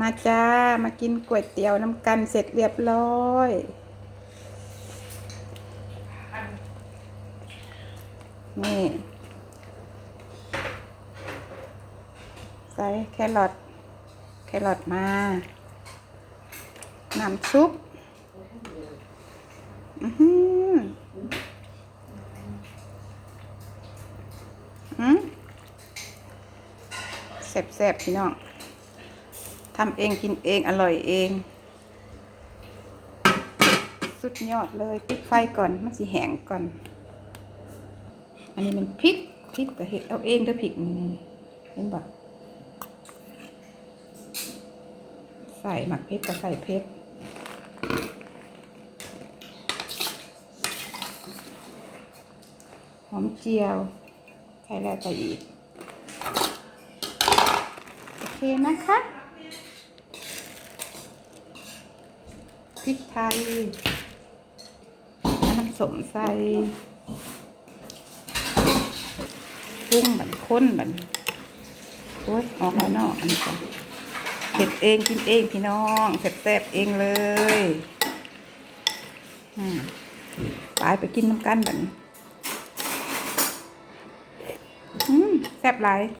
มาจ้า มากินก๋วยเตี๋ยวน้ำกันเสร็จเรียบร้อย นี่ ใส่แครอทแครอทมา น้ำซุปอือหืออืมแซ่บๆพี่น้อง ทำเองกินเองอร่อยเอง สุดยอดเลยปิดไฟก่อนมันสิแหงก่อน อันนี้มันพริกพริกก็เห็ดเอาเองด้วยพริกนี่เห็นบ่ใส่หมักเพชรก็ใส่เพชรหอมเจียวใส่แล้วใส่อีก โอเคนะคะ พริกไทย น้ำสมใส่กุ้งบันข้นบันโอ้ยออกแล้วเนาะอันนี้ก่อนเผ็ดเองกินเองพี่น้องแซ่บๆเองเลยอืมไปไปกินน้ำกันบัดนอืมแซ่บหลาย